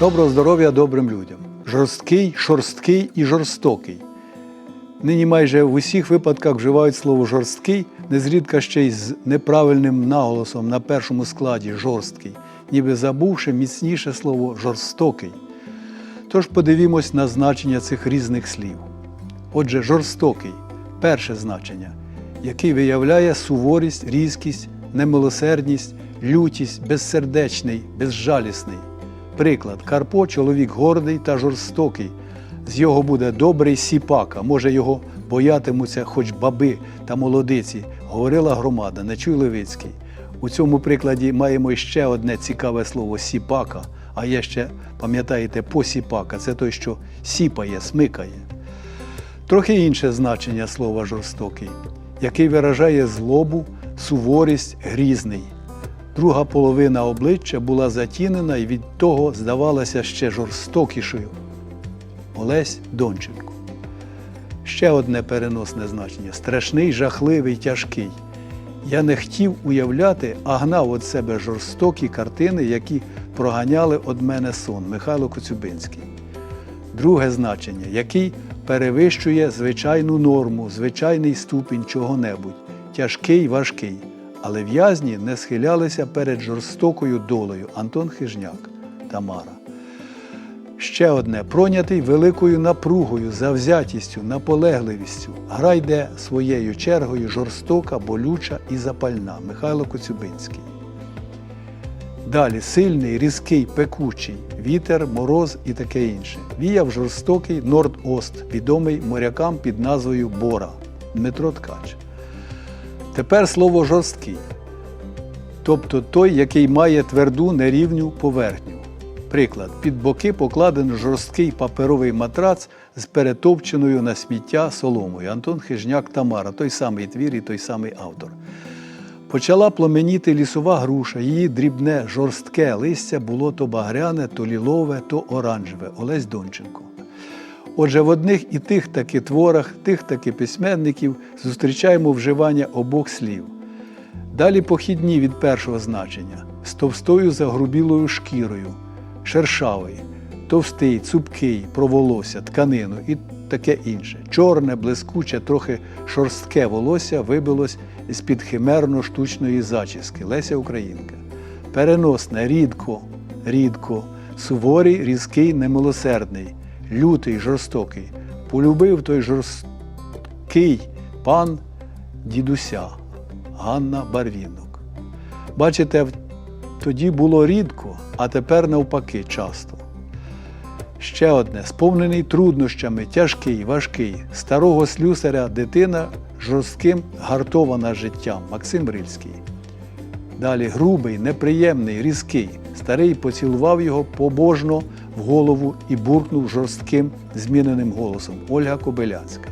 Доброго здоров'я добрим людям. Жорсткий, шорсткий і жорстокий. Нині майже в усіх випадках вживають слово жорсткий, незрідка ще й з неправильним наголосом на першому складі жорсткий, ніби забувши міцніше слово жорстокий. Тож подивімось на значення цих різних слів. Отже, жорстокий перше значення, який виявляє суворість, різкість, немилосердність, лютість, безсердечний, безжалісний. Приклад, Карпо чоловік гордий та жорстокий. З його буде добрий сіпака, може його боятимуться хоч баби та молодиці, говорила громада, не чуй Левицький. У цьому прикладі маємо ще одне цікаве слово сіпака, а є ще, пам'ятаєте, посіпака це той, що сіпає, смикає. Трохи інше значення слова жорстокий, який виражає злобу, суворість, грізний. Друга половина обличчя була затінена і від того здавалася ще жорстокішою. Олесь Донченко. Ще одне переносне значення страшний, жахливий, тяжкий. Я не хотів уявляти, а гнав від себе жорстокі картини, які проганяли від мене сон. Михайло Коцюбинський. Друге значення, який перевищує звичайну норму, звичайний ступінь чого-небудь, тяжкий, важкий. Але в'язні не схилялися перед жорстокою долею Антон Хижняк Тамара. Ще одне пройнятий великою напругою, завзятістю, наполегливістю. Гра йде своєю чергою жорстока, болюча і запальна. Михайло Коцюбинський. Далі сильний, різкий, пекучий, вітер, мороз і таке інше. Віяв жорстокий Норд-Ост, відомий морякам під назвою Бора Дмитро Ткач. Тепер слово жорсткий, тобто той, який має тверду нерівню поверхню. Приклад, під боки покладено жорсткий паперовий матрац з перетопченою на сміття соломою. Антон Хижняк Тамара, той самий твір і той самий автор. Почала пломеніти лісова груша, її дрібне, жорстке листя було то багряне, то лілове, то оранжеве. Олесь Донченко. Отже, в одних і тих таки творах, тих таки письменників зустрічаємо вживання обох слів. Далі похідні від першого значення з товстою загрубілою шкірою, шершавий, товстий, цупкий, про волосся, тканину і таке інше. Чорне, блискуче, трохи шорстке волосся вибилось з-під химерно штучної зачіски Леся Українка. Переносне, рідко, рідко, суворий, різкий, немилосердний, лютий, жорстокий. Полюбив той жорсткий пан дідуся Ганна Барвінок. Бачите, тоді було рідко, а тепер навпаки часто. Ще одне сповнений труднощами, тяжкий, важкий, старого слюсаря дитина жорстким гартована життям Максим Рильський. Далі грубий, неприємний, різкий. Старий поцілував його побожно в голову і буркнув жорстким зміненим голосом Ольга Кобилянська.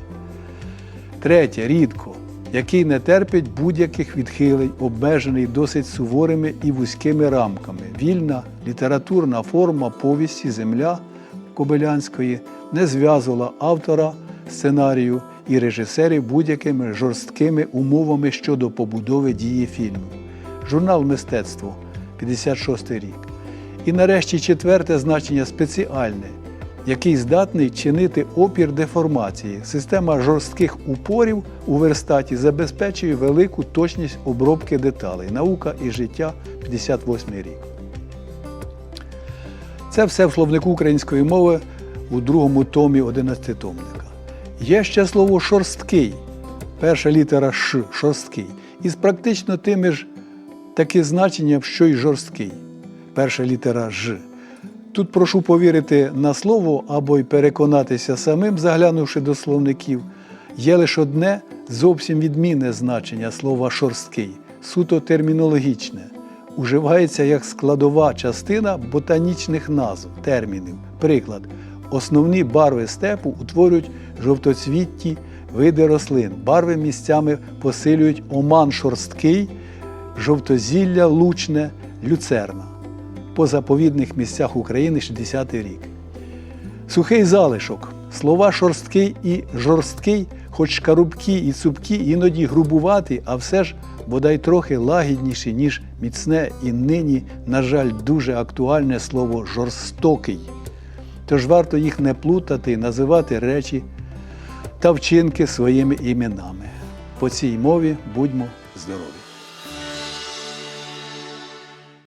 Третє рідко, який не терпить будь-яких відхилень, обмежений досить суворими і вузькими рамками. Вільна літературна форма повісті Земля Кобилянської не зв'язувала автора сценарію і режисерів будь-якими жорсткими умовами щодо побудови дії фільму. Журнал Мистецтво 56 рік. І нарешті четверте значення спеціальне, який здатний чинити опір деформації. Система жорстких упорів у верстаті забезпечує велику точність обробки деталей. Наука і життя 58 рік. Це все в словнику української мови у другому томі 11 томника. Є ще слово шорсткий, перша літера Ш, шорсткий, із практично тими ж таки значенням, що й жорсткий, перша літера Ж. Тут прошу повірити на слово або й переконатися самим, заглянувши до словників, є лише одне зовсім відмінне значення слова шорсткий, суто термінологічне. Уживається як складова частина ботанічних назв, термінів. Приклад, основні барви степу утворюють жовтоцвітті види рослин. Барви місцями посилюють оман шорсткий, жовтозілля лучне, люцерна. По заповідних місцях України 60-й рік. Сухий залишок Слова шорсткий і жорсткий, хоч шкарубкі і цупкі, іноді грубуваті, а все ж бодай трохи лагідніші, ніж міцне і нині, на жаль, дуже актуальне слово жорстокий. Тож варто їх не плутати, називати речі та вчинки своїми іменами. По цій мові будьмо здорові!